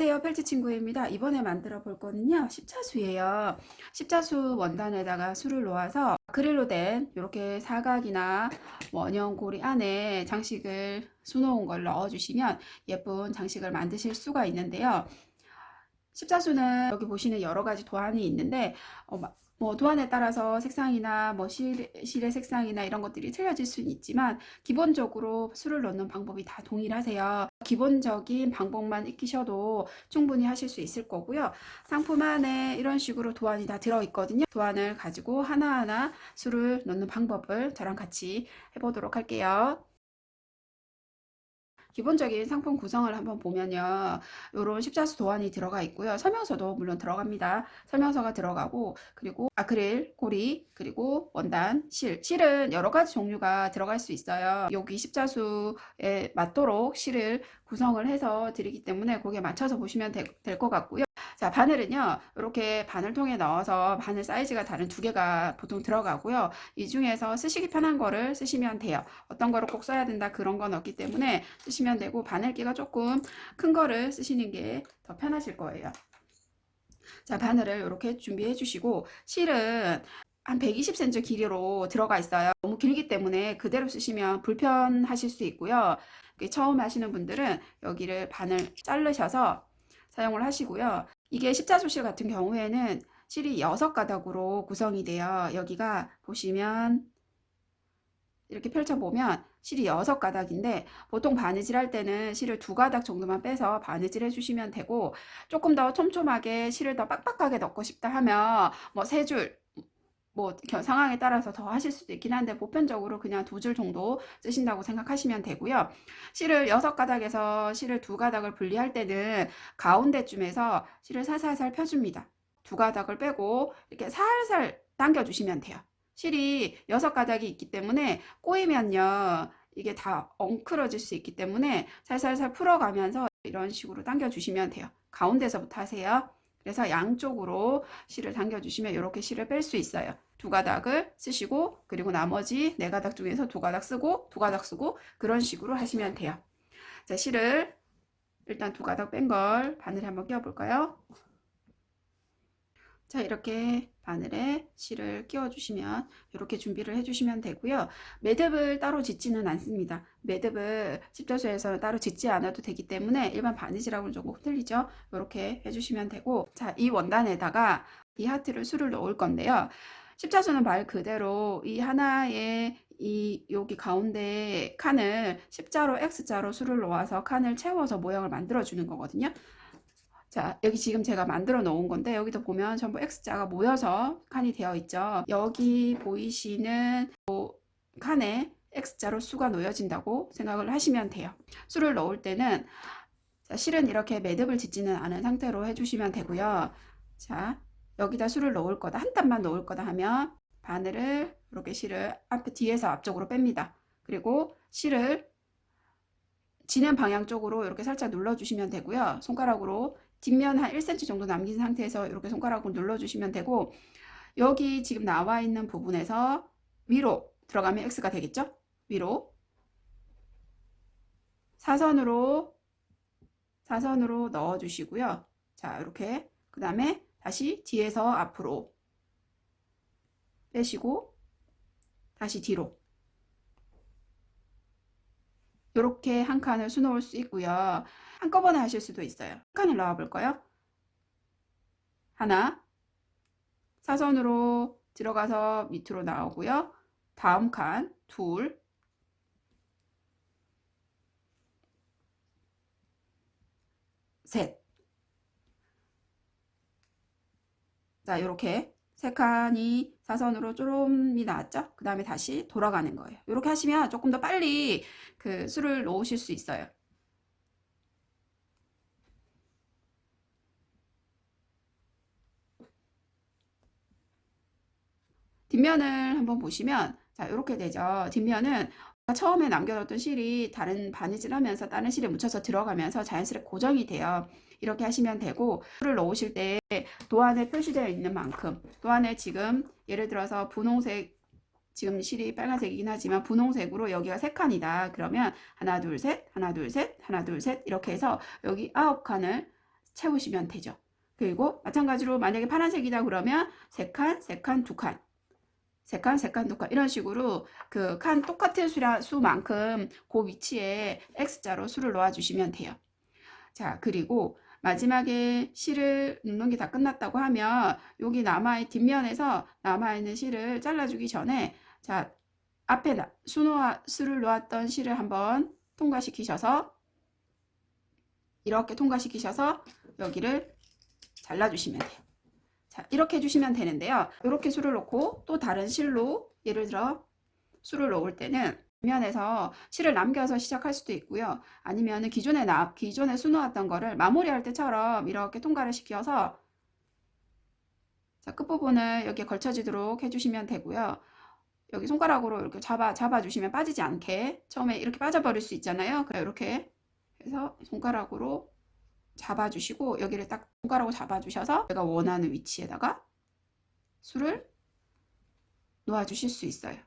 안녕하세요 펠트 친구입니다. 이번에 만들어 볼 거는요 십자수예요. 십자수 원단에다가 수를 놓아서 아크릴로 된 이렇게 사각이나 원형 고리 안에 장식을 수놓은 걸 넣어 주시면 예쁜 장식을 만드실 수가 있는데요. 십자수는 여기 보시는 여러 가지 도안이 있는데 어, 마- 뭐 도안에 따라서 색상이나 뭐 실, 실의 색상이나 이런 것들이 틀려질 수는 있지만 기본적으로 수를 넣는 방법이 다 동일하세요. 기본적인 방법만 익히셔도 충분히 하실 수 있을 거고요. 상품 안에 이런 식으로 도안이 다 들어있거든요. 도안을 가지고 하나하나 수를 넣는 방법을 저랑 같이 해보도록 할게요. 기본적인 상품 구성을 한번 보면요. 이런 십자수 도안이 들어가 있고요. 설명서도 물론 들어갑니다. 설명서가 들어가고 그리고 아크릴, 고리, 그리고 원단, 실. 실은 여러 가지 종류가 들어갈 수 있어요. 여기 십자수에 맞도록 실을 구성을 해서 드리기 때문에 거기에 맞춰서 보시면 될 것 같고요. 자, 바늘은요. 이렇게 바늘 통에 넣어서 바늘 사이즈가 다른 두 개가 보통 들어가고요. 이 중에서 쓰시기 편한 거를 쓰시면 돼요. 어떤 거를 꼭 써야 된다 그런 건 없기 때문에 쓰시면 되고 바늘기가 조금 큰 거를 쓰시는 게 더 편하실 거예요. 자, 바늘을 이렇게 준비해 주시고 실은 한 120cm 길이로 들어가 있어요. 너무 길기 때문에 그대로 쓰시면 불편하실 수 있고요. 처음 하시는 분들은 여기를 바늘 자르셔서 사용을 하시고요. 이게 십자수실 같은 경우에는 실이 6가닥으로 구성이 돼요. 여기가 보시면 이렇게 펼쳐보면 실이 6가닥인데 보통 바느질 할 때는 실을 두 가닥 정도만 빼서 바느질 해주시면 되고 조금 더 촘촘하게 실을 더 빡빡하게 넣고 싶다 하면 뭐 세 줄, 뭐 겨- 상황에 따라서 더 하실 수도 있긴 한데 보편적으로 그냥 두 줄 정도 쓰신다고 생각하시면 되고요. 실을 여섯 가닥에서 실을 두 가닥을 분리할 때는 가운데쯤에서 실을 살살살 펴줍니다. 두 가닥을 빼고 이렇게 살살 당겨주시면 돼요. 실이 여섯 가닥이 있기 때문에 꼬이면요. 이게 다 엉클어질 수 있기 때문에 살살살 풀어가면서 이런 식으로 당겨주시면 돼요. 가운데서부터 하세요. 그래서 양쪽으로 실을 당겨주시면 이렇게 실을 뺄 수 있어요. 두 가닥을 쓰시고 그리고 나머지 네 가닥 중에서 두 가닥 쓰고 두 가닥 쓰고 그런 식으로 하시면 돼요. 자, 실을 일단 두 가닥 뺀 걸 바늘에 한번 끼워 볼까요? 자, 이렇게 바늘에 실을 끼워 주시면 이렇게 준비를 해 주시면 되고요. 매듭을 따로 짓지는 않습니다. 매듭을 십자수에서 따로 짓지 않아도 되기 때문에 일반 바느질하고는 조금 틀리죠. 이렇게 해 주시면 되고 자, 이 원단에다가 이 하트를 수를 넣을 건데요. 십자수는 말 그대로 이 하나의 이 여기 가운데 칸을 십자로 X자로 수를 놓아서 칸을 채워서 모양을 만들어 주는 거거든요. 자, 여기 지금 제가 만들어 놓은 건데 여기도 보면 전부 X자가 모여서 칸이 되어 있죠. 여기 보이시는 뭐 칸에 X자로 수가 놓여진다고 생각을 하시면 돼요. 수를 넣을 때는 자, 실은 이렇게 매듭을 짓지는 않은 상태로 해주시면 되고요. 자, 여기다 수를 넣을 거다. 한 땀만 넣을 거다 하면 바늘을 이렇게 실을 앞에 뒤에서 앞쪽으로 뺍니다. 그리고 실을 지는 방향 쪽으로 이렇게 살짝 눌러주시면 되고요. 손가락으로 뒷면 한 1cm 정도 남긴 상태에서 이렇게 손가락으로 눌러주시면 되고 여기 지금 나와 있는 부분에서 위로 들어가면 X가 되겠죠? 위로 사선으로 사선으로 넣어주시고요. 자 이렇게 그 다음에 다시 뒤에서 앞으로 빼시고 다시 뒤로 이렇게 한 칸을 수놓을 수 있고요. 한꺼번에 하실 수도 있어요. 한 칸을 넣어 볼까요? 하나 사선으로 들어가서 밑으로 나오고요. 다음 칸 둘, 셋. 자, 이렇게 세 칸이 사선으로 쪼름이 나왔죠? 그 다음에 다시 돌아가는 거예요. 이렇게 하시면 조금 더 빨리 그 수를 놓으실 수 있어요. 뒷면을 한번 보시면 자 이렇게 되죠. 뒷면은 처음에 남겨뒀던 실이 다른 바느질 하면서 다른 실에 묻혀서 들어가면서 자연스럽게 고정이 돼요. 이렇게 하시면 되고 풀을 넣으실 때 도안에 표시되어 있는 만큼 도안에 지금 예를 들어서 분홍색 지금 실이 빨간색이긴 하지만 분홍색으로 여기가 세 칸이다. 그러면 하나 둘 셋, 하나 둘 셋, 하나 둘 셋 이렇게 해서 여기 아홉 칸을 채우시면 되죠. 그리고 마찬가지로 만약에 파란색이다 그러면 세 칸, 세 칸, 두 칸. 칸, 두 칸. 이런 식으로 그 칸 똑같은 수량, 수만큼 그 위치에 X자로 수를 놓아주시면 돼요. 자, 그리고 마지막에 실을 넣는 게 다 끝났다고 하면 여기 남아있 뒷면에서 남아있는 실을 잘라주기 전에 자 앞에 나- 수 놓아, 수를 놓았던 실을 한번 통과시키셔서 이렇게 통과시키셔서 여기를 잘라주시면 돼요. 자 이렇게 해주시면 되는데요. 이렇게 수를 놓고 또 다른 실로 예를 들어 수를 놓을 때는 뒷면에서 실을 남겨서 시작할 수도 있고요. 아니면 기존에 나, 기존에 수놓았던 거를 마무리할 때처럼 이렇게 통과를 시켜서 자, 끝부분을 여기에 걸쳐지도록 해주시면 되고요. 여기 손가락으로 이렇게 잡아, 잡아주시면 빠지지 않게 처음에 이렇게 빠져버릴 수 있잖아요. 그래, 이렇게 해서 손가락으로 잡아주시고 여기를 딱 손가락으로 잡아주셔서 제가 원하는 위치에다가 술을 놓아주실 수 있어요.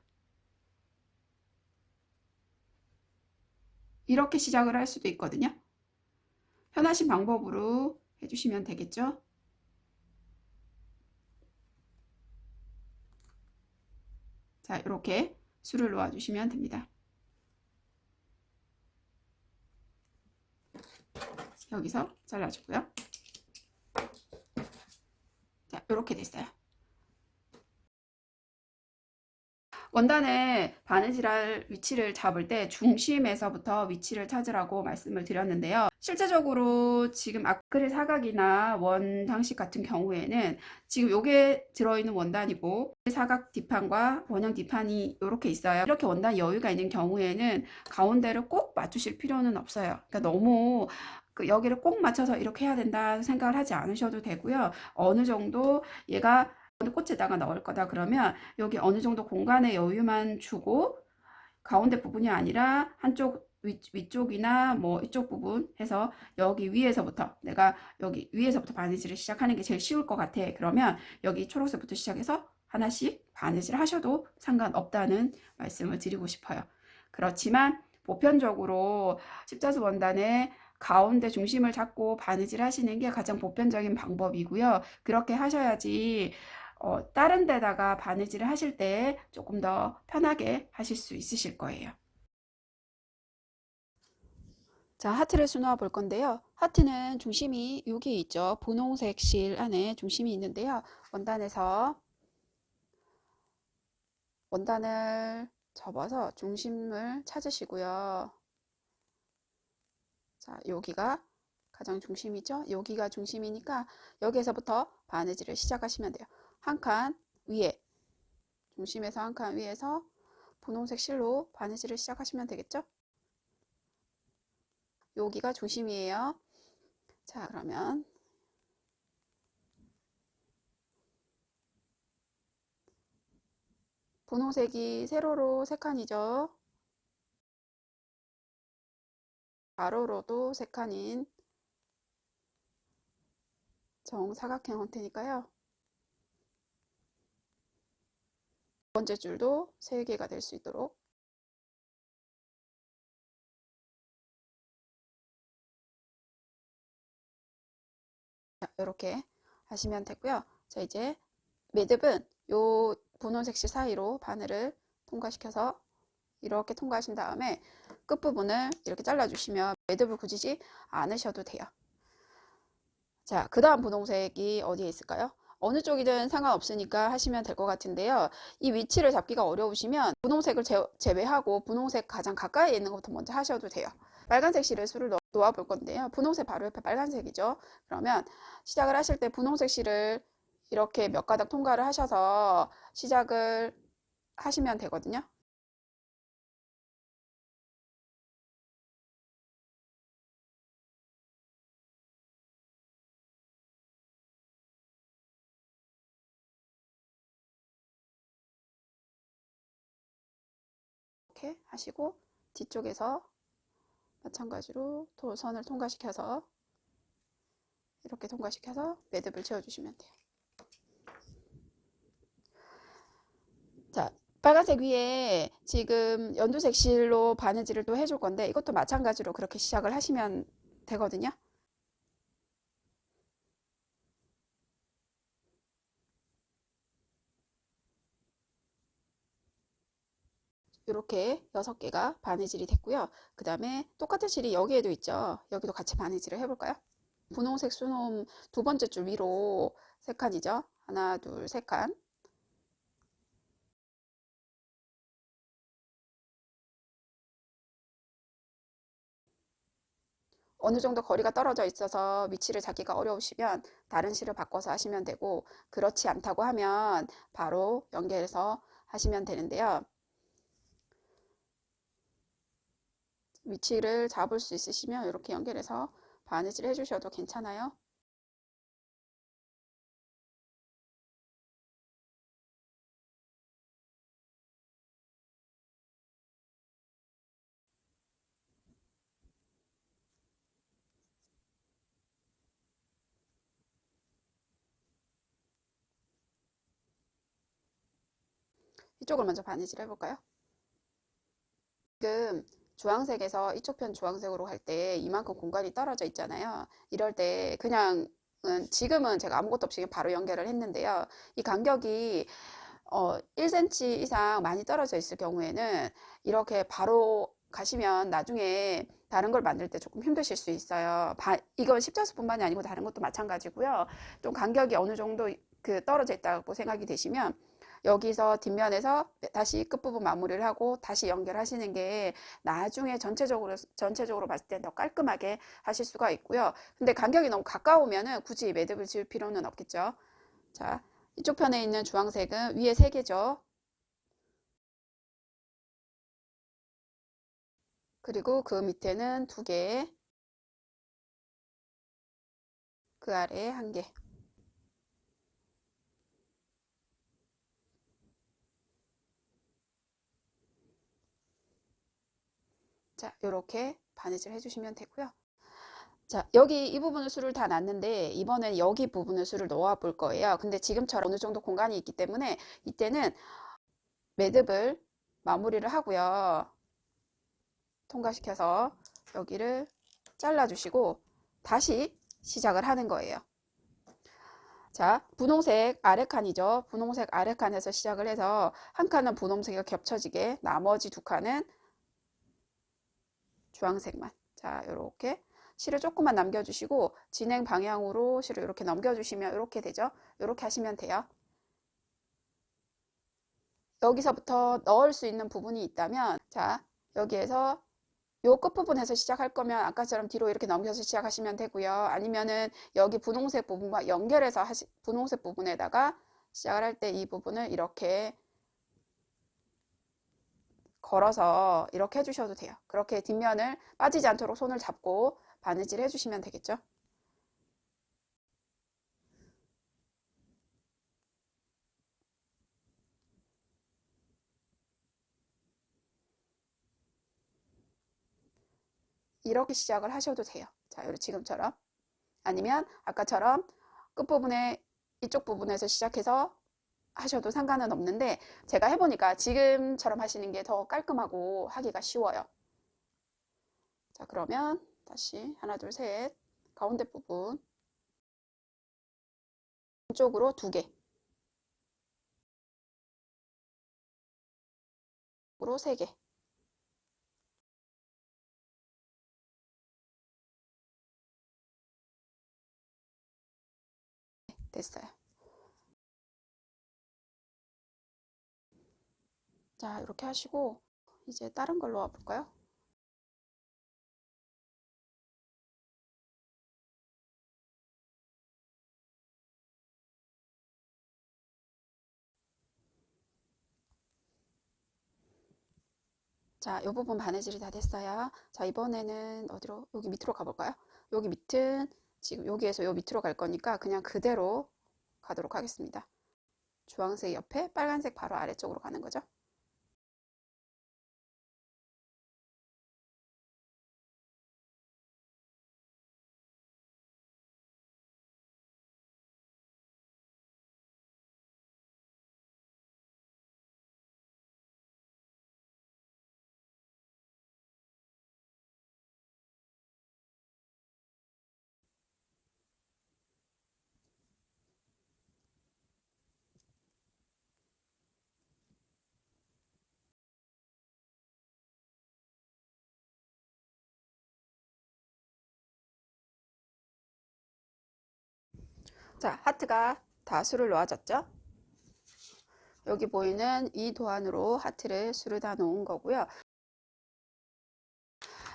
이렇게 시작을 할 수도 있거든요. 편하신 방법으로 해주시면 되겠죠. 자, 이렇게 술을 놓아주시면 됩니다. 여기서 잘라주고요. 자, 이렇게 됐어요. 원단의 바느질할 위치를 잡을 때 중심에서부터 위치를 찾으라고 말씀을 드렸는데요. 실제적으로 지금 아크릴 사각이나 원 장식 같은 경우에는 지금 요게 들어있는 원단이고 사각 뒷판과 원형 뒷판이 이렇게 있어요. 이렇게 원단 여유가 있는 경우에는 가운데를 꼭 맞추실 필요는 없어요. 그러니까 너무 그 여기를 꼭 맞춰서 이렇게 해야 된다 생각을 하지 않으셔도 되고요. 어느 정도 얘가 꽃에다가 넣을 거다 그러면 여기 어느 정도 공간의 여유만 주고 가운데 부분이 아니라 한쪽 위, 위쪽이나 뭐 이쪽 부분 해서 여기 위에서부터 내가 여기 위에서부터 바느질을 시작하는 게 제일 쉬울 것 같아 그러면 여기 초록색부터 시작해서 하나씩 바느질 하셔도 상관없다는 말씀을 드리고 싶어요 그렇지만 보편적으로 십자수 원단의 가운데 중심을 잡고 바느질 하시는 게 가장 보편적인 방법이고요 그렇게 하셔야지 어, 다른 데다가 바느질을 하실 때 조금 더 편하게 하실 수 있으실 거예요. 자, 하트를 수놓아 볼 건데요. 하트는 중심이 여기 있죠. 분홍색 실 안에 중심이 있는데요. 원단에서 원단을 접어서 중심을 찾으시고요. 자, 여기가 가장 중심이죠. 여기가 중심이니까 여기에서부터 바느질을 시작하시면 돼요. 한 칸 위에 중심에서 한 칸 위에서 분홍색 실로 바느질을 시작하시면 되겠죠? 여기가 중심이에요. 자, 그러면 분홍색이 세로로 세 칸이죠. 가로로도 세 칸인 정사각형 형태니까요. 두 번째 줄도 3개가 될 수 있도록 이렇게 하시면 되고요. 자 이제 매듭은 요 분홍색 실 사이로 바늘을 통과시켜서 이렇게 통과하신 다음에 끝부분을 이렇게 잘라주시면 매듭을 굳이지 않으셔도 돼요. 자, 그 다음 분홍색이 어디에 있을까요? 어느 쪽이든 상관없으니까 하시면 될 것 같은데요. 이 위치를 잡기가 어려우시면 분홍색을 제, 외하고 분홍색 가장 가까이에 있는 것부터 먼저 하셔도 돼요. 빨간색 실을 수를 놓아 볼 건데요. 분홍색 바로 옆에 빨간색이죠. 그러면 시작을 하실 때 분홍색 실을 이렇게 몇 가닥 통과를 하셔서 시작을 하시면 되거든요. 이렇게 하시고 뒤쪽에서 마찬가지로 도선을 통과시켜서 이렇게 통과시켜서 매듭을 채워주시면 돼요. 자, 빨간색 위에 지금 연두색 실로 바느질을 또 해줄 건데 이것도 마찬가지로 그렇게 시작을 하시면 되거든요. 이렇게 여섯 개가 바느질이 됐고요. 그 다음에 똑같은 실이 여기에도 있죠. 여기도 같이 바느질을 해볼까요? 분홍색 수놈 두 번째 줄 위로 세 칸이죠. 하나, 둘, 세 칸. 어느 정도 거리가 떨어져 있어서 위치를 잡기가 어려우시면 다른 실을 바꿔서 하시면 되고 그렇지 않다고 하면 바로 연결해서 하시면 되는데요. 위치를 잡을 수 있으시면 이렇게 연결해서 바느질 해주셔도 괜찮아요. 이쪽을 먼저 바느질 해볼까요? 지금 주황색에서 이쪽 편 주황색으로 할 때 이만큼 공간이 떨어져 있잖아요. 이럴 때 그냥 음, 지금은 제가 아무것도 없이 바로 연결을 했는데요. 이 간격이 어, 1cm 이상 많이 떨어져 있을 경우에는 이렇게 바로 가시면 나중에 다른 걸 만들 때 조금 힘드실 수 있어요. 바, 이건 십자수뿐만이 아니고 다른 것도 마찬가지고요. 좀 간격이 어느 정도 그 떨어져 있다고 생각이 되시면 여기서 뒷면에서 다시 끝부분 마무리를 하고 다시 연결하시는 게 나중에 전체적으로 전체적으로 봤을 때 더 깔끔하게 하실 수가 있고요. 근데 간격이 너무 가까우면은 굳이 매듭을 지을 필요는 없겠죠. 자, 이쪽 편에 있는 주황색은 위에 세 개죠. 그리고 그 밑에는 두 개, 그 아래에 한 개. 자, 이렇게 바느질 해주시면 되고요. 자, 여기 이 부분을 술을 다 놨는데 이번엔 여기 부분을 술을 넣어 볼 거예요. 근데 지금처럼 어느 정도 공간이 있기 때문에 이때는 매듭을 마무리를 하고요. 통과시켜서 여기를 잘라주시고 다시 시작을 하는 거예요. 자, 분홍색 아래 칸이죠. 분홍색 아래 칸에서 시작을 해서 한 칸은 분홍색이 겹쳐지게 나머지 두 칸은 주황색만. 자, 이렇게 실을 조금만 남겨주시고 진행 방향으로 실을 이렇게 넘겨주시면 이렇게 되죠. 이렇게 하시면 돼요. 여기서부터 넣을 수 있는 부분이 있다면 자, 여기에서 요 끝부분에서 시작할 거면 아까처럼 뒤로 이렇게 넘겨서 시작하시면 되고요. 아니면은 여기 분홍색 부분과 연결해서 하시, 분홍색 부분에다가 시작을 할 때 이 부분을 이렇게 걸어서 이렇게 해주셔도 돼요. 그렇게 뒷면을 빠지지 않도록 손을 잡고 바느질 해주시면 되겠죠. 이렇게 시작을 하셔도 돼요. 자, 지금처럼. 아니면 아까처럼 끝부분에 이쪽 부분에서 시작해서 하셔도 상관은 없는데 제가 해보니까 지금처럼 하시는 게 더 깔끔하고 하기가 쉬워요. 자 그러면 다시 하나 둘 셋 가운데 부분 왼쪽으로 두 개. 으로 세 개. 됐어요. 자, 이렇게 하시고 이제 다른 걸로 와볼까요? 자, 이 부분 바느질이 다 됐어요. 자, 이번에는 어디로? 여기 밑으로 가볼까요? 여기 밑은 지금 여기에서 요 밑으로 갈 거니까 그냥 그대로 가도록 하겠습니다. 주황색 옆에 빨간색 바로 아래쪽으로 가는 거죠. 자, 하트가 다 수를 놓아졌죠? 여기 보이는 이 도안으로 하트를 수를 다 놓은 거고요.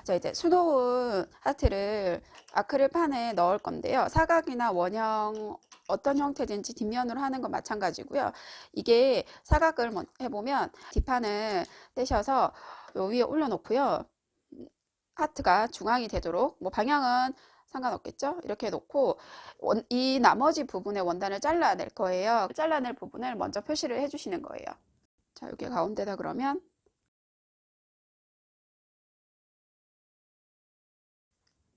자, 이제 수놓은 하트를 아크릴 판에 넣을 건데요. 사각이나 원형 어떤 형태든지 뒷면으로 하는 건 마찬가지고요. 이게 사각을 먼- 해보면 뒷판을 떼셔서 요 위에 올려놓고요. 하트가 중앙이 되도록 뭐 방향은 상관없겠죠? 이렇게 놓고 원- 이 나머지 부분의 원단을 잘라낼 거예요. 잘라낼 부분을 먼저 표시를 해주시는 거예요. 자, 여기 가운데다 그러면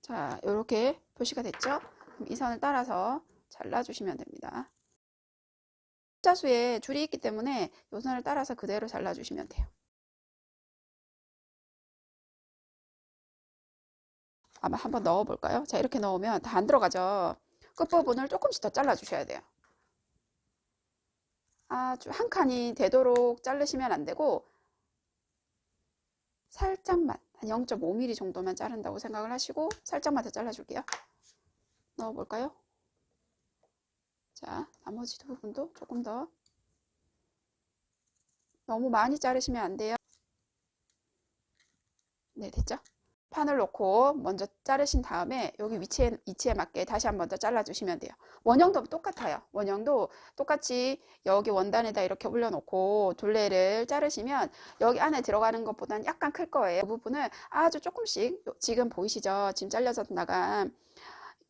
자, 이렇게 표시가 됐죠? 이 선을 따라서 잘라주시면 됩니다. 십자수에 줄이 있기 때문에 이 선을 따라서 그대로 잘라주시면 돼요. 아마 한번 넣어 볼까요? 자, 이렇게 넣으면 다 안 들어가죠? 끝부분을 조금씩 더 잘라 주셔야 돼요. 아주 한 칸이 되도록 자르시면 안 되고 살짝만 한 0.5mm 정도만 자른다고 생각을 하시고 살짝만 더 잘라 줄게요. 넣어 볼까요? 자, 나머지 부분도 조금 더 너무 많이 자르시면 안 돼요. 네, 됐죠? 판을 놓고 먼저 자르신 다음에 여기 위치에, 위치에 맞게 다시 한번 더 잘라주시면 돼요. 원형도 똑같아요. 원형도 똑같이 여기 원단에다 이렇게 올려놓고 둘레를 자르시면 여기 안에 들어가는 것보다는 약간 클 거예요. 이 부분을 아주 조금씩 요- 지금 보이시죠? 지금 잘려서 나간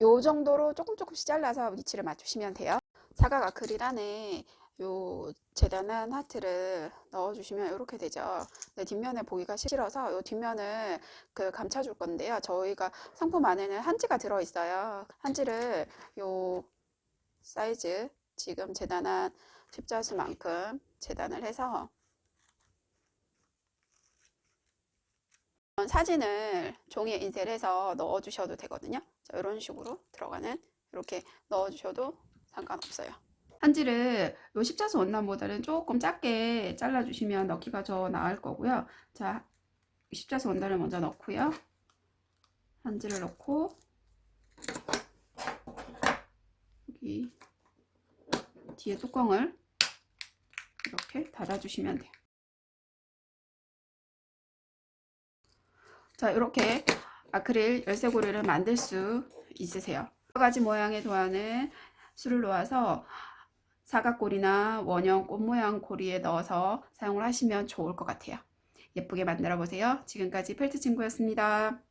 요 정도로 조금 조금씩 잘라서 위치를 맞추시면 돼요. 사각 아크릴 안에 요 재단한 하트를 넣어주시면 이렇게 되죠. 네, 뒷면에 보기가 싫어서 요 뒷면을 그 감춰줄 건데요. 저희가 상품 안에는 한지가 들어있어요. 한지를 요 사이즈 지금 재단한 십자수만큼 재단을 해서 사진을 종이에 인쇄해서 넣어주셔도 되거든요. 자, 이런 식으로 들어가는 이렇게 넣어주셔도 상관없어요. 한지를 요 십자수 원단보다는 조금 작게 잘라주시면 넣기가 더 나을 거고요. 자, 십자수 원단을 먼저 넣고요. 한지를 넣고 여기 뒤에 뚜껑을 이렇게 닫아주시면 돼요. 자, 이렇게 아크릴 열쇠고리를 만들 수 있으세요. 여러 가지 모양의 도안을 수를 놓아서 사각고리나 원형 꽃 모양 고리에 넣어서 사용을 하시면 좋을 것 같아요. 예쁘게 만들어 보세요. 지금까지 펠트 친구였습니다.